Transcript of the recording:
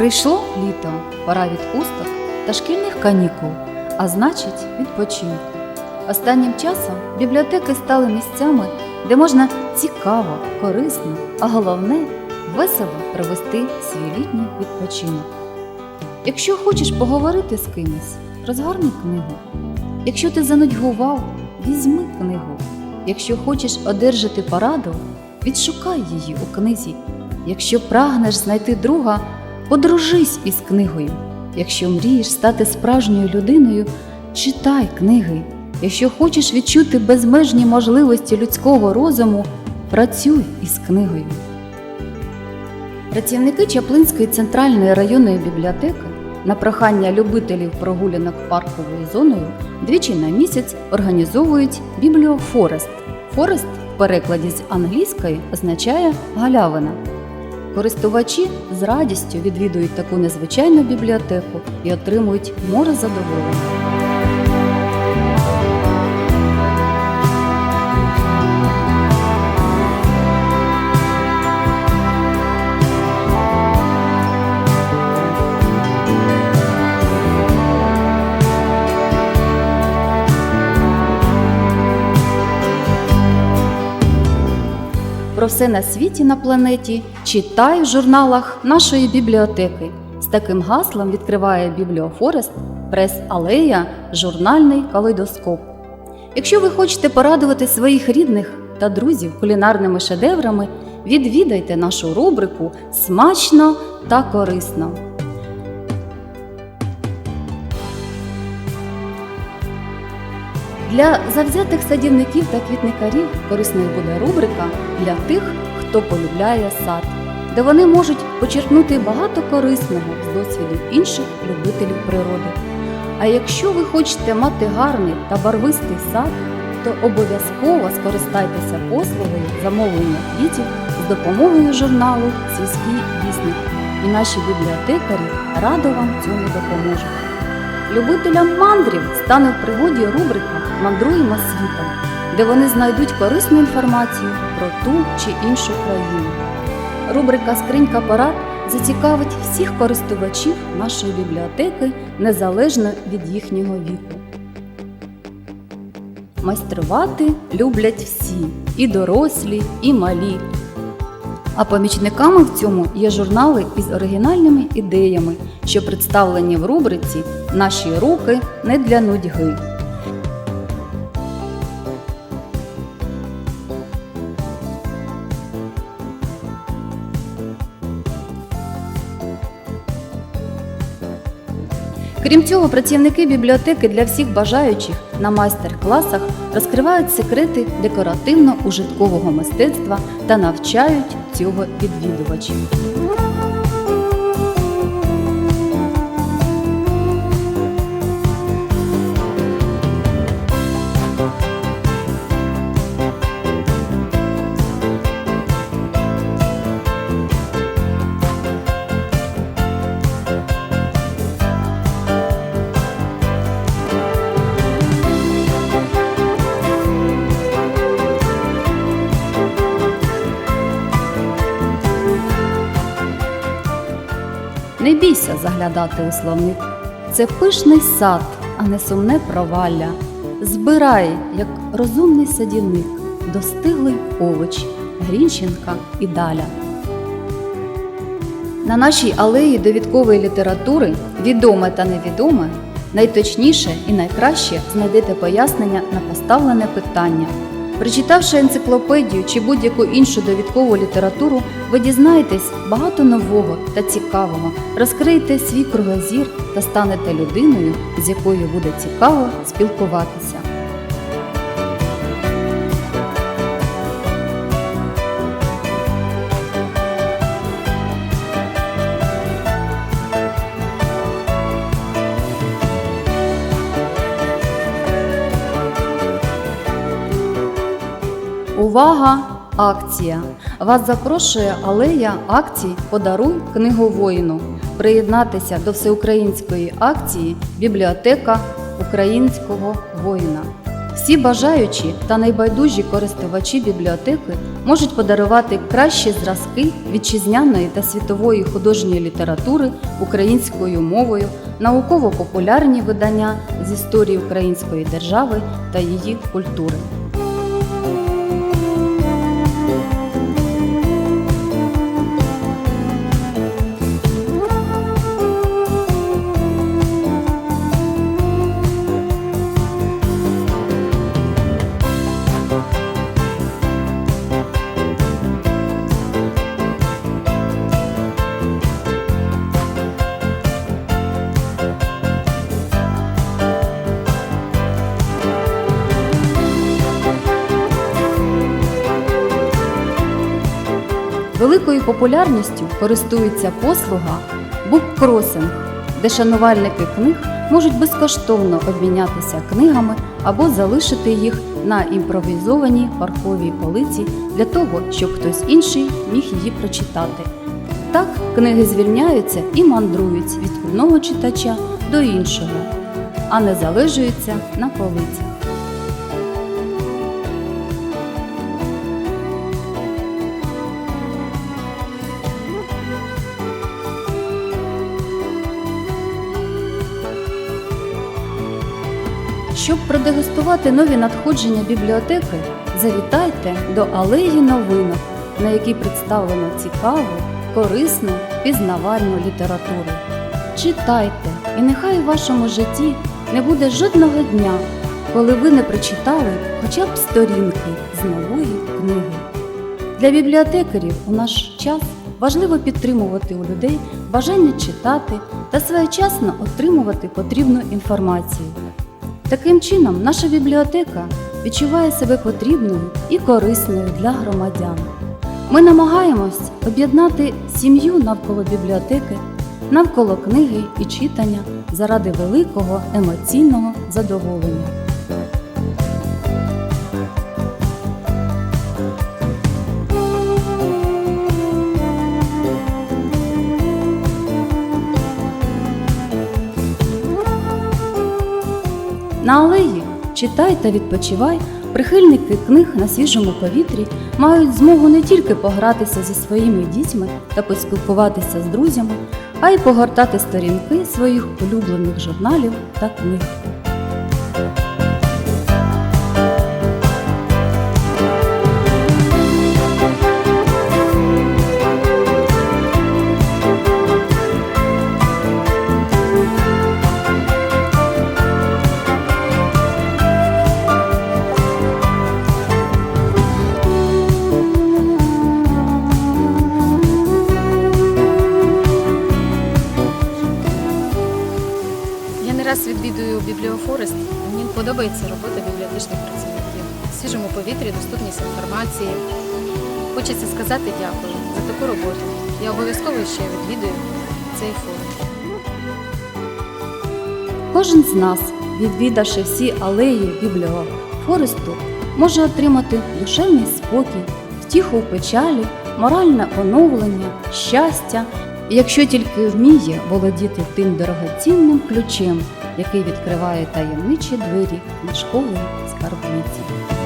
Прийшло літо, пора відпусток та шкільних канікул, а значить, відпочинку. Останнім часом бібліотеки стали місцями, де можна цікаво, корисно, а головне весело провести свій літній відпочинок. Якщо хочеш поговорити з кимось, розгорни книгу. Якщо ти занудьгував, візьми книгу. Якщо хочеш одержати пораду, відшукай її у книзі. Якщо прагнеш знайти друга, подружись із книгою. Якщо мрієш стати справжньою людиною, читай книги. Якщо хочеш відчути безмежні можливості людського розуму, працюй із книгою. Працівники Чаплинської центральної районної бібліотеки на прохання любителів прогулянок парковою зоною двічі на місяць організовують бібліофорест. Форест в перекладі з англійської означає галявина. Користувачі з радістю відвідують таку незвичайну бібліотеку і отримують море задоволення. Про все на світі на планеті читай в журналах нашої бібліотеки. З таким гаслом відкриває Бібліофорест, прес-алея, журнальний калейдоскоп. Якщо ви хочете порадувати своїх рідних та друзів кулінарними шедеврами, відвідайте нашу рубрику Смачно та корисно. Для завзятих садівників та квітникарів корисною буде рубрика для тих, хто полюбляє сад, де вони можуть почерпнути багато корисного з досвіду інших любителів природи. А якщо ви хочете мати гарний та барвистий сад, то обов'язково скористайтеся послугою замовлення квітів з допомогою журналу Сільський вісник. І наші бібліотекарі радо вам цьому допоможуть. Любителям мандрів стане в пригоді рубрика Мандруємо світом, де вони знайдуть корисну інформацію про ту чи іншу країну. Рубрика Скринька порад зацікавить всіх користувачів нашої бібліотеки незалежно від їхнього віку. Майструвати люблять всі і дорослі, і малі. А помічниками в цьому є журнали із оригінальними ідеями, що представлені в рубриці Наші руки не для нудьги. Крім цього, працівники бібліотеки для всіх бажаючих на майстер-класах розкривають секрети декоративно-ужиткового мистецтва та навчають цього відвідувачів. Не бійся заглядати у словник. Це пишний сад, а не сумне провалля. Збирай, як розумний садівник, достиглий овоч, Грінченка і Даля. На нашій алеї довідкової літератури відоме та невідоме, найточніше і найкраще знайдете пояснення на поставлене питання. Прочитавши енциклопедію чи будь-яку іншу довідкову літературу, ви дізнаєтесь багато нового та цікавого, розкриєте свій кругозір та станете людиною, з якою буде цікаво спілкуватися. Увага! Акція! Вас запрошує алея акцій Подаруй книгу воїну. Приєднатися до всеукраїнської акції Бібліотека українського воїна. Всі бажаючі та найбайдужі користувачі бібліотеки можуть подарувати кращі зразки вітчизняної та світової художньої літератури українською мовою, науково-популярні видання з історії української держави та її культури. Великою популярністю користується послуга буккросинг, де шанувальники книг можуть безкоштовно обмінятися книгами або залишити їх на імпровізованій парковій полиці для того, щоб хтось інший міг її прочитати. Так книги звільняються і мандрують від одного читача до іншого, а не залежуються на полицях. Щоб продегустувати нові надходження бібліотеки, завітайте до алеї новинок, на якій представлено цікаву, корисну, пізнавальну літературу. Читайте, і нехай у вашому житті не буде жодного дня, коли ви не прочитали хоча б сторінки з нової книги. Для бібліотекарів у наш час важливо підтримувати у людей бажання читати та своєчасно отримувати потрібну інформацію. Таким чином, наша бібліотека відчуває себе потрібною і корисною для громадян. Ми намагаємось об'єднати сім'ю навколо бібліотеки, навколо книги і читання заради великого емоційного задоволення. На алеї читай та відпочивай. Прихильники книг на свіжому повітрі мають змогу не тільки погратися зі своїми дітьми та поспілкуватися з друзями, а й погортати сторінки своїх улюблених журналів та книг. Раз відвідую бібліофорест. Мені подобається робота бібліотечних працівників. В свіжому повітрі, доступність інформації. Хочеться сказати дякую за таку роботу. Я обов'язково ще відвідую цей форум. Кожен з нас, відвідавши всі алеї бібліофоресту, може отримати душевний спокій, втіху у печалі, моральне оновлення, щастя, якщо тільки вміє володіти тим дорогоцінним ключем, який відкриває таємничі двері книжкової скарбниці.